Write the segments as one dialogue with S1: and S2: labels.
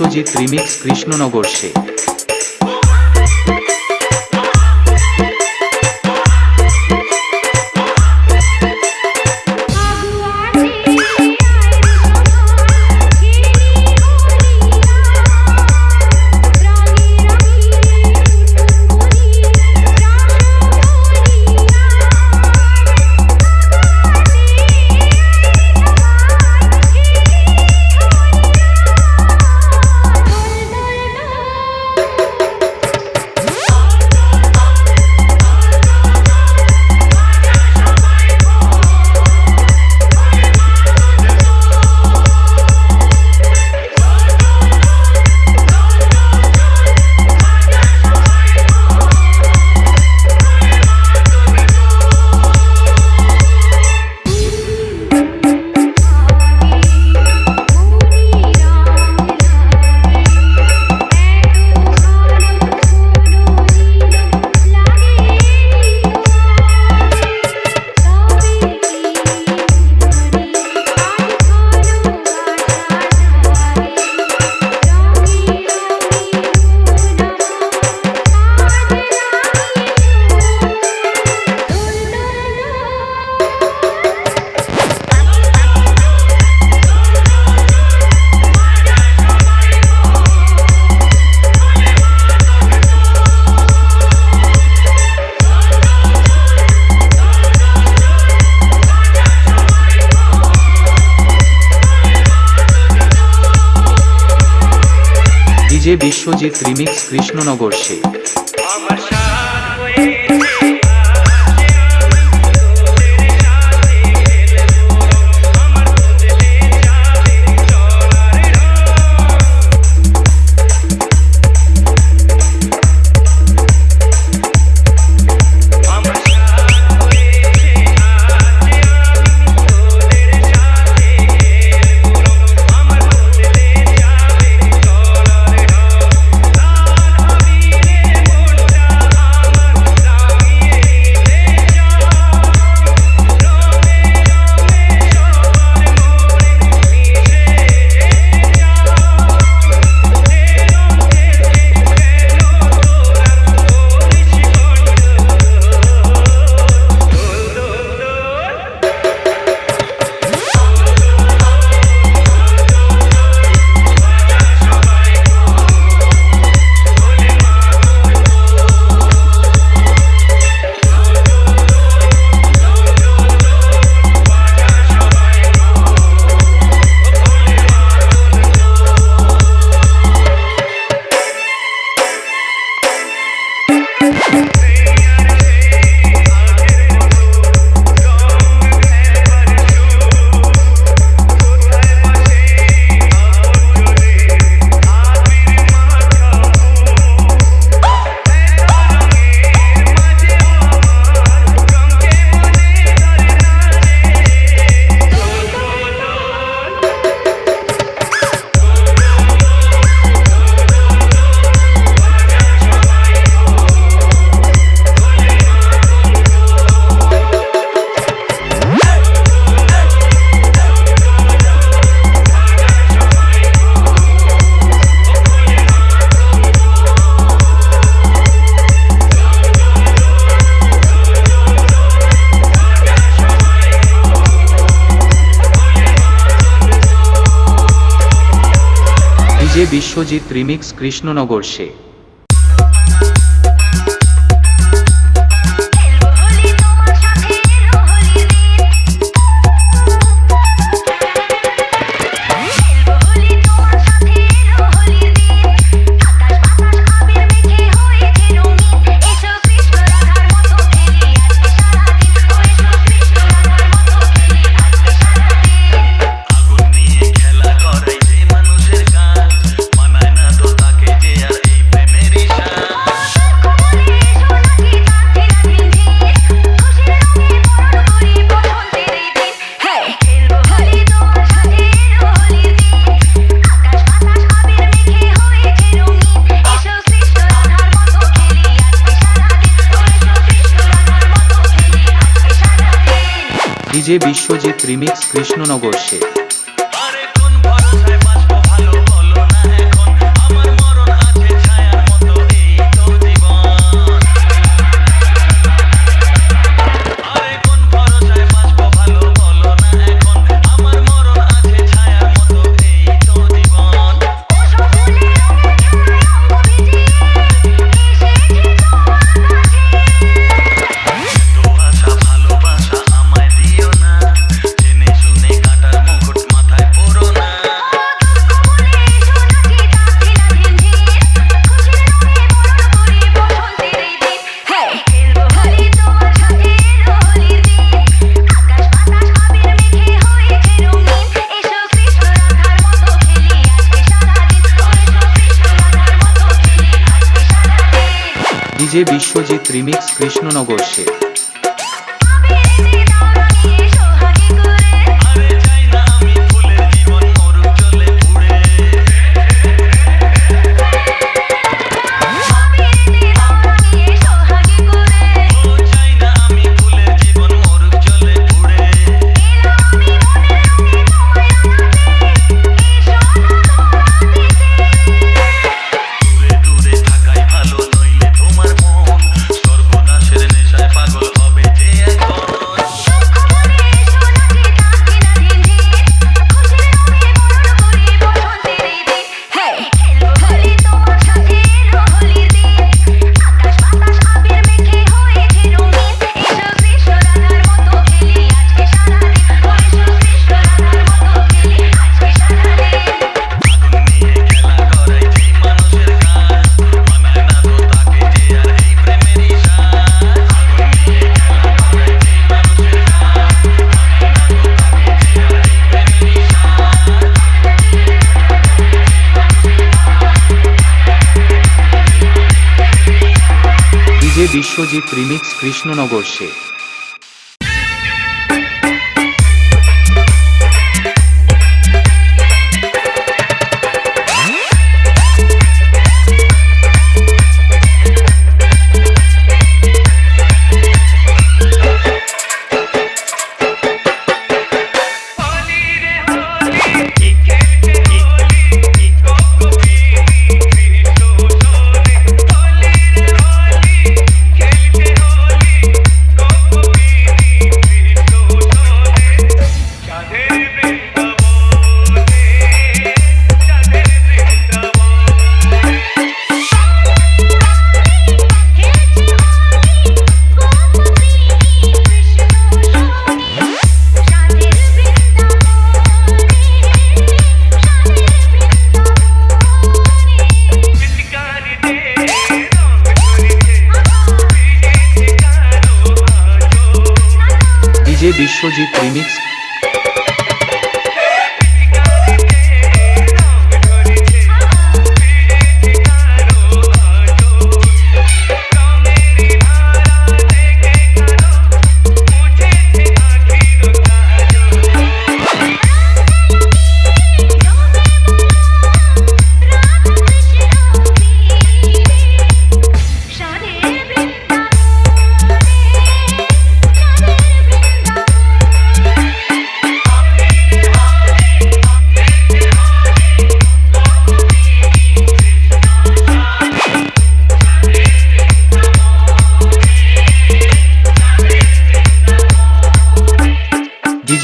S1: Biswajit remix Krishnanagar সে। Abhijit remix Krishnanagar Sheikh. Biswajit remix Krishnanagar সে। DJ Biswajit remix Krishnanagar
S2: Sheikh
S1: DJ Biswajit remix Krishnanagar Sheikh. Premix Krishnanagar সে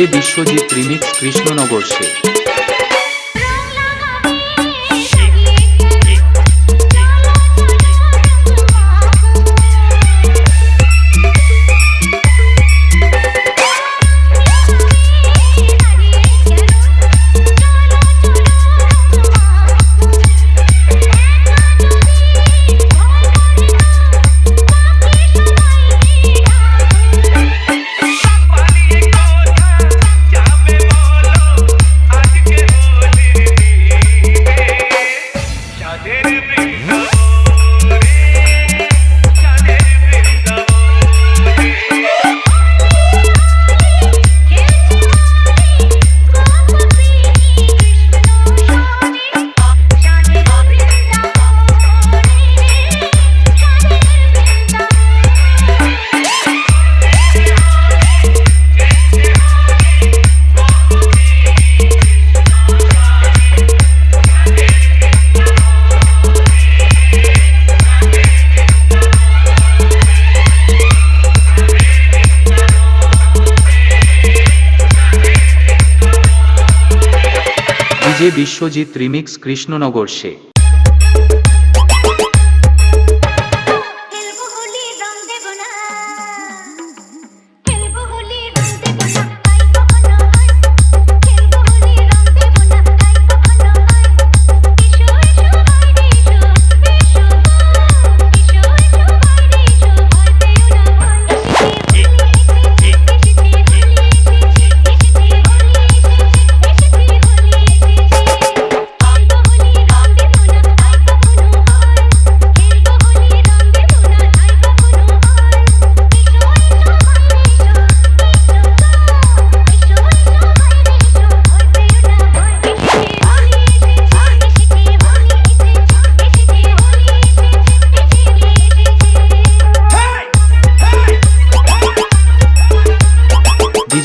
S3: જે વિશ્વજીત રિમિક્સ કૃષ્ણનગર
S1: છે বিশ্বজিৎ রিমিক্স কৃষ্ণনগর সে।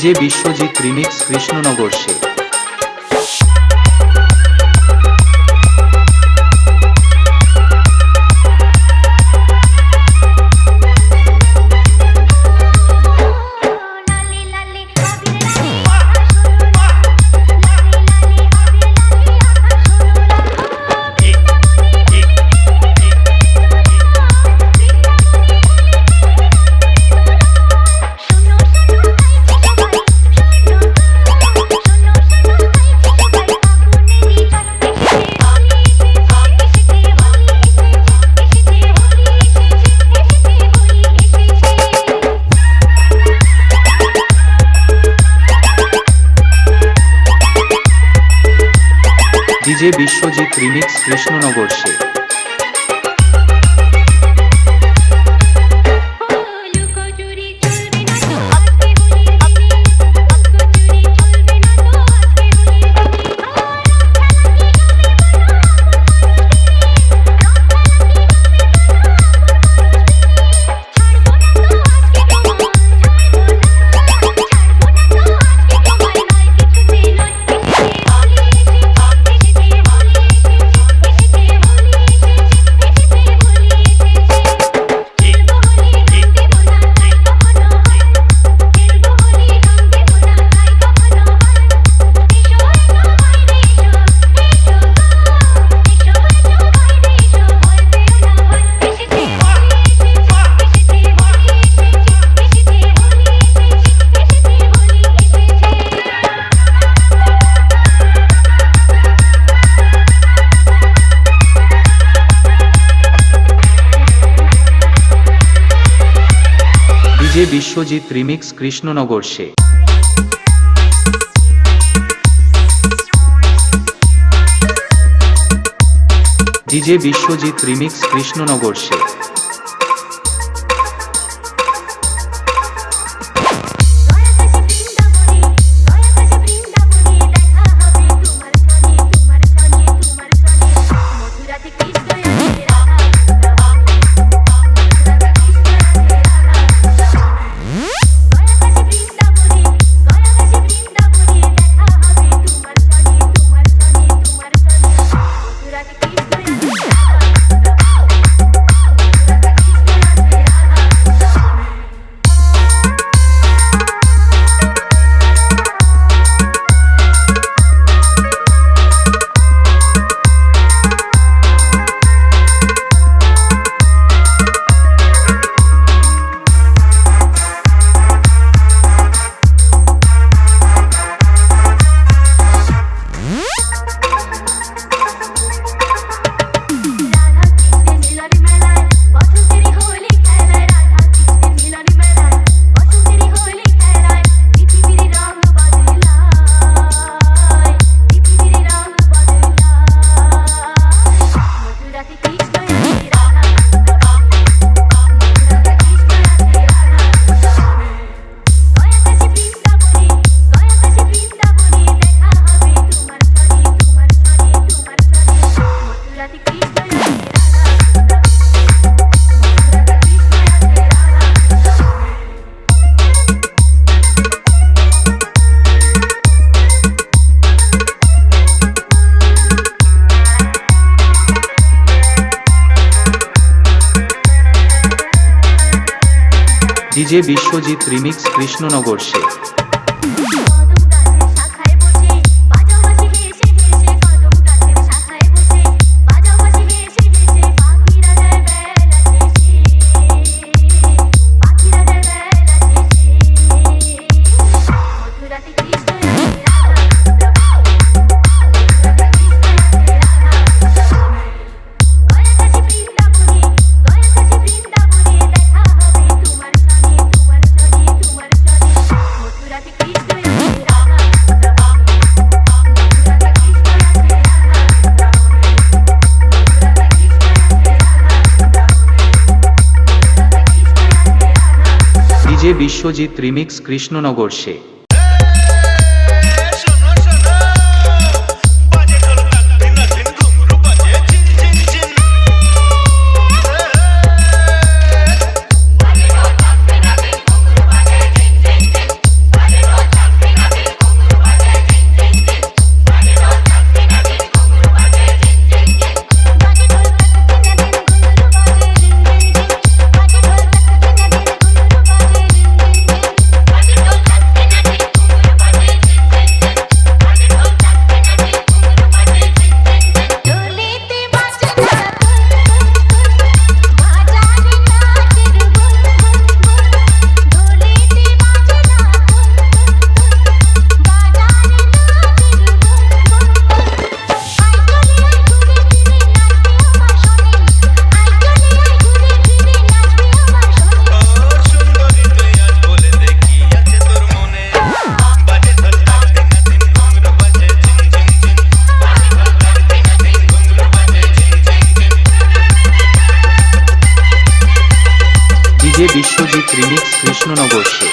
S1: জে বিশ্বজিৎ রিমিক্স কৃষ্ণনগর সে। বিশ্বজিৎ রিমিক্স কৃষ্ণনগর সে। ডিজে বিশ্বজিৎ রিমিক্স কৃষ্ণনগর সে। DJ Biswajit remix Krishnanagar Sheikh Biswajit remix Krishnanagar সে। মিউজিক রিমিক্স কৃষ্ণনগর সে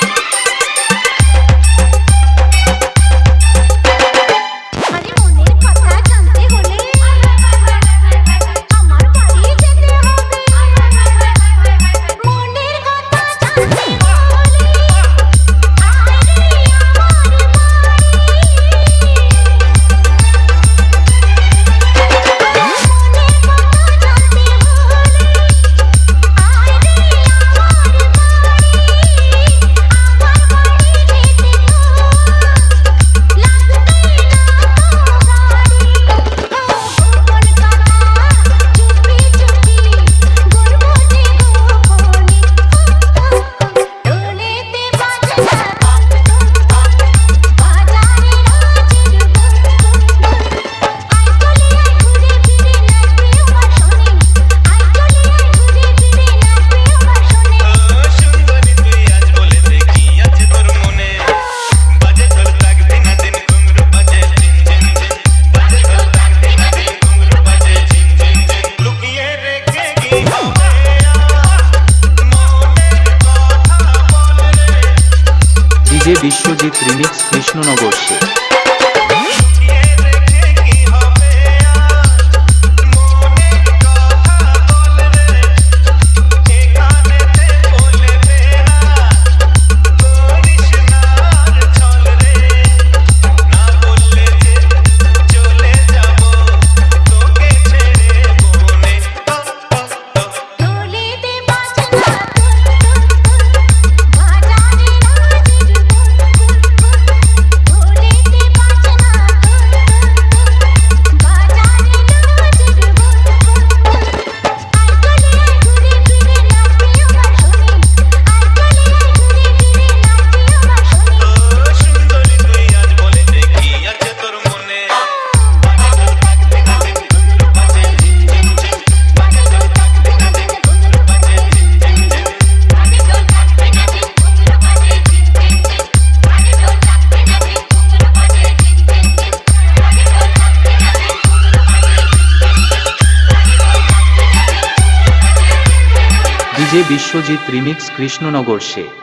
S1: বিশ্বজিৎ রিমিক্স কৃষ্ণনগর সে।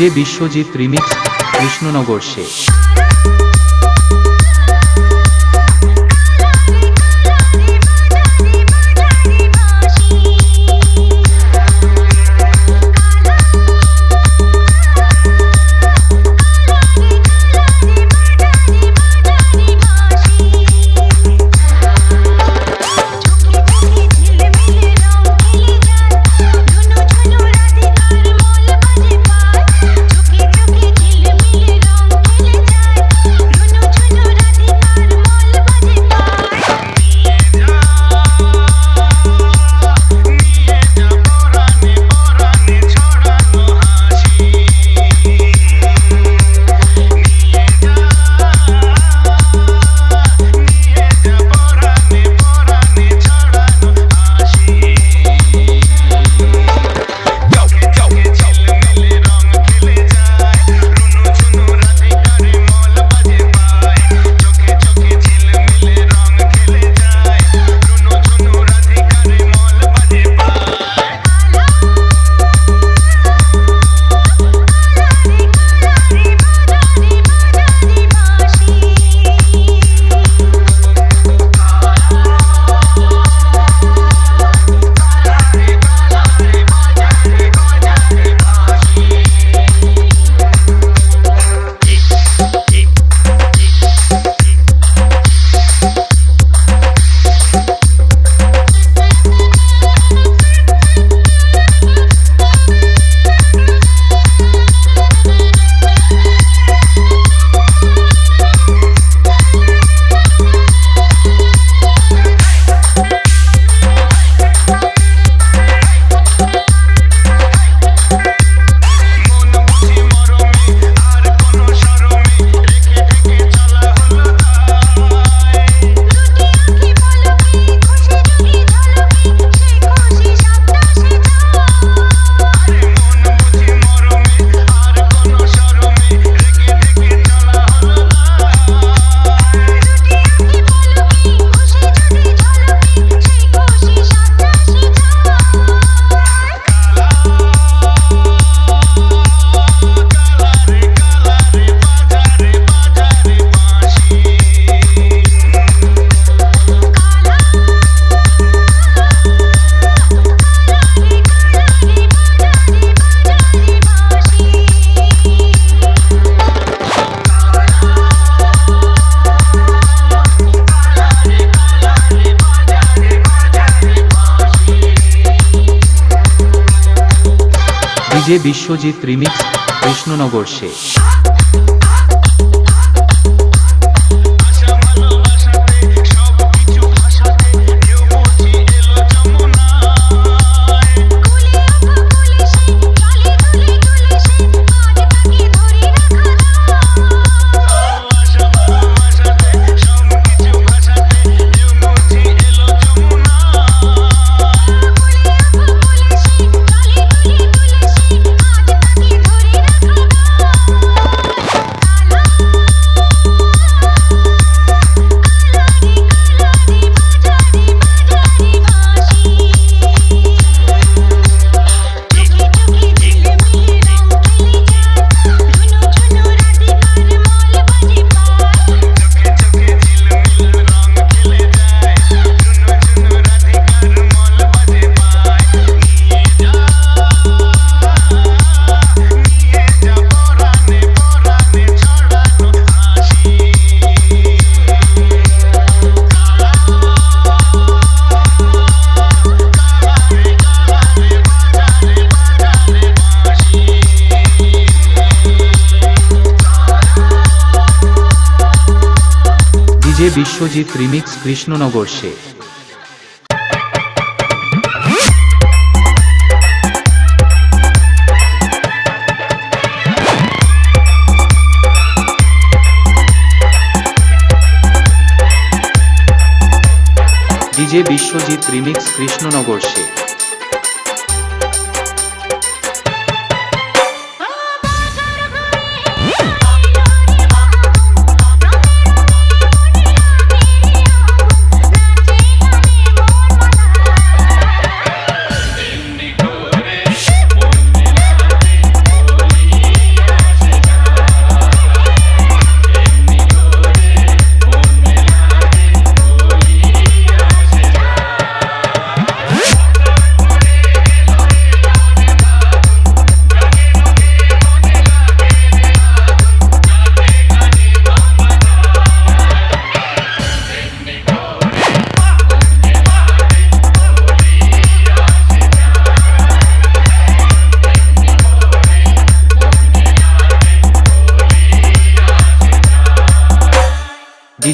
S3: ডিজে বিশ্বজিৎ রিমিক্স কৃষ্ণনগর
S1: শেষ
S3: ডিজে বিশ্বজিৎ রিমিক্স কৃষ্ণনগর সে। বিশ্বজিৎ রিমিক্স কৃষ্ণনগর সে। ডিজে বিশ্বজিৎ রিমিক্স কৃষ্ণনগর সে।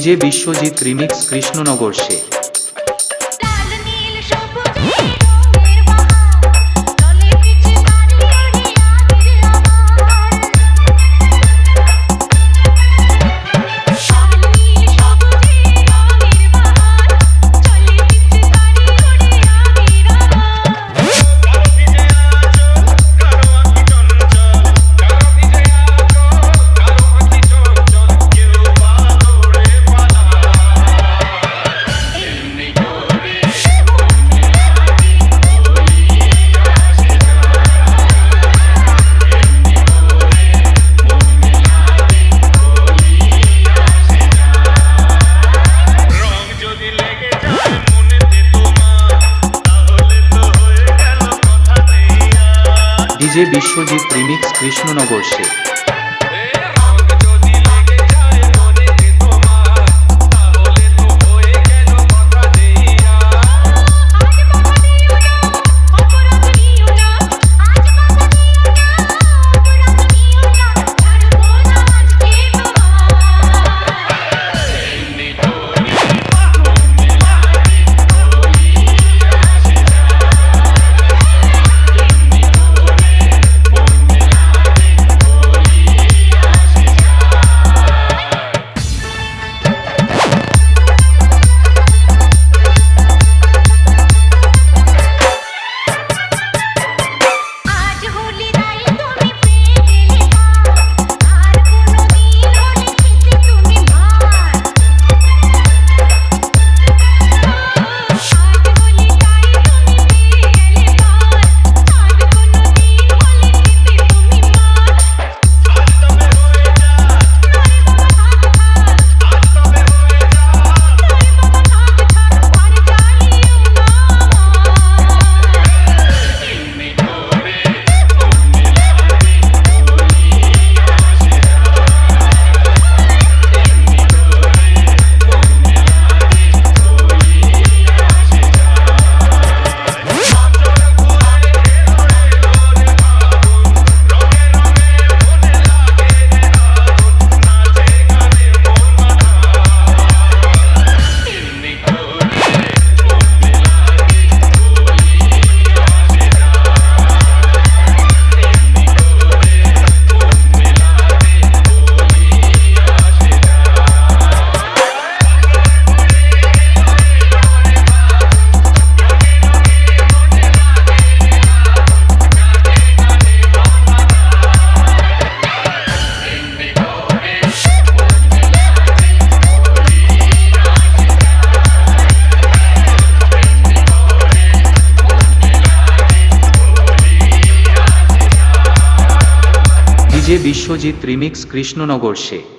S3: ডিজে বিশ্বজিৎ রিমিক্স কৃষ্ণনগর
S1: শেখ જે વિશ્વજીત રિમિક્સ વિષ્ણુનગર
S3: છે বিশ্বজিৎ রিমিক্স কৃষ্ণনগর সে।